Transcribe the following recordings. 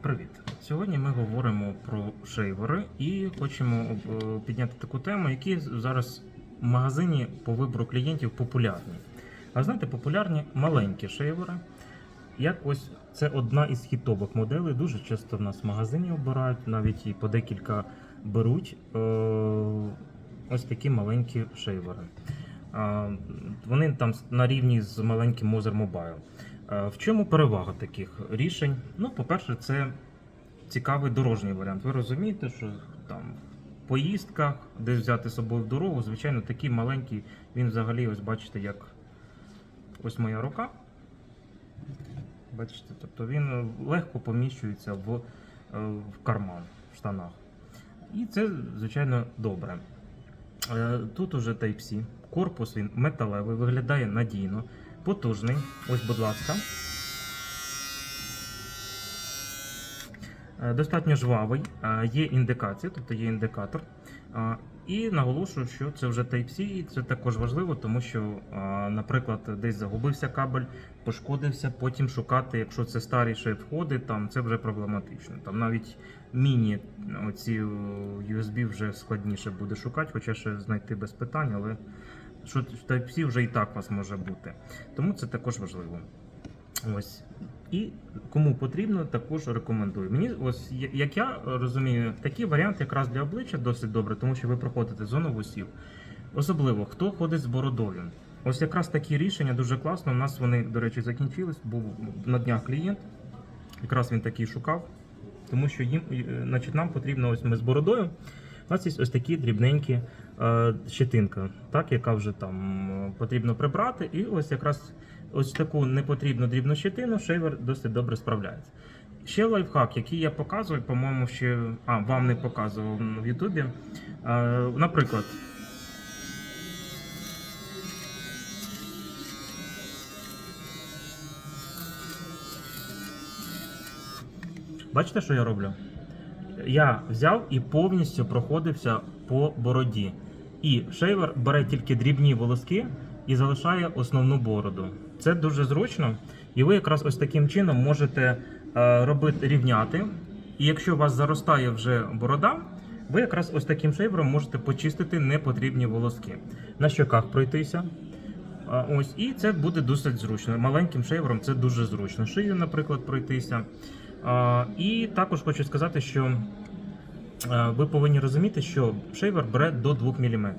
Привіт! Сьогодні ми говоримо про шейвери і хочемо е, підняти таку тему, які зараз в магазині по вибору клієнтів популярні. А знаєте, популярні маленькі шейвери. Як це одна із хітових моделей. Дуже часто в нас в магазині обирають, навіть і по декілька беруть е, ось такі маленькі шейвери. Вони там на рівні з маленьким Moser Mobile. Е, В чому перевага таких рішень? Ну, по-перше, це цікавий дорожній варіант. Ви розумієте, що там в поїздках, десь взяти з собою в дорогу, звичайно, такий маленький, він взагалі, ось бачите, як ось моя рука. Бачите, тобто він легко поміщується в, е, в карман в штанах. І це, звичайно, добре. Е, Тут уже Type-C. Корпус він металевий, виглядає надійно, потужний. Ось, будь ласка. Е, Достатньо жвавий, е, є індикація, тобто є індикатор. Е, І наголошую, що це вже Type-C, і це також важливо, тому що, наприклад, десь загубився кабель, пошкодився, потім шукати, якщо це старіші входи, там це вже проблематично. Там навіть міні оці USB вже складніше буде шукати, хоча ще знайти без питань, але що Type-C вже і так у вас може бути. Тому це також важливо. Ось. І кому потрібно, також рекомендую. Мені, ось як я розумію, такий варіант якраз для обличчя досить добре, тому що ви проходите зону вусів. Особливо хто ходить з бородою. Ось якраз такі рішення дуже класно. У нас вони, до речі, закінчились. Був на днях клієнт, якраз він такий шукав, тому що їм, е, значить, нам потрібно ось ми з бородою. У нас є ось такі дрібненькі е, щетинка, так, яка вже там е, потрібно прибрати. І ось якраз ось таку непотрібну дрібну щетину шейвер досить добре справляється. Ще лайфхак, який я показую, по-моєму, ще а, вам не показував в Ютубі. Е, наприклад, бачите, що я роблю? Я взяв і повністю проходився по бороді. І шейвер бере тільки дрібні волоски і залишає основну бороду. Це дуже зручно, і ви якраз ось таким чином можете е, робити рівняти. І якщо у вас заростає вже борода, ви якраз ось таким шейвером можете почистити непотрібні волоски. На щоках пройтися. Ось, і це буде досить зручно. Маленьким шейвером це дуже зручно. Шию, наприклад, пройтися. І також хочу сказати, що е, ви повинні розуміти, що шейвер бере до 2 мм.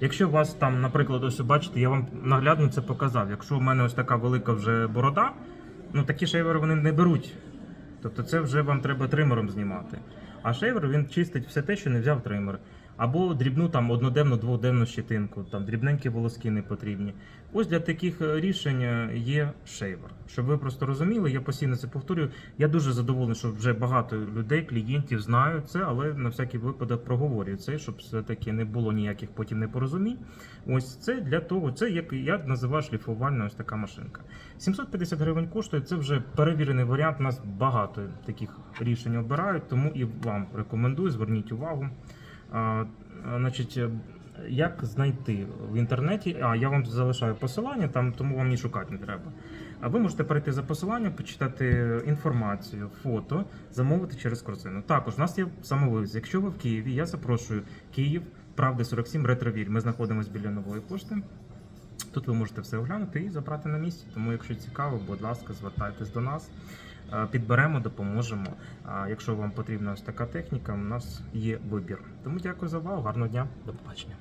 Якщо у вас там, наприклад, ось бачите, я вам наглядно це показав. Якщо у мене ось така велика вже борода, ну такі шейвери вони не беруть. Тобто це вже вам треба тримером знімати. А шейвер він чистить все те, що не взяв тример. Або дрібну там одноденну, дводенну щетинку, там дрібненькі волоски не потрібні. Ось для таких е, рішень е, є шейвер. Щоб ви просто розуміли, я постійно це повторюю. Я дуже задоволений, що вже багато людей, клієнтів знають це, але на всякий випадок проговорюю це, щоб все-таки не було ніяких потім непорозумінь. Ось це для того, це як я називаю шліфувальна ось така машинка. 750 гривень коштує, це вже перевірений варіант. У нас багато таких рішень обирають, тому і вам рекомендую, зверніть увагу. Значить, е, як знайти в інтернеті? А я вам залишаю посилання, там тому вам і шукати не треба. А ви можете перейти за посиланням, почитати інформацію, фото, замовити через корзину. Також у нас є самовивіз. Якщо ви в Києві, я запрошую Київ, Правди 47, Ретровіль. Ми знаходимося біля нової пошти. Тут ви можете все оглянути і забрати на місці. Тому, якщо цікаво, будь ласка, звертайтесь до нас. Е, Підберемо, допоможемо. А якщо вам потрібна ось така техніка, у нас є вибір. Тому дякую за увагу, гарного дня, до побачення.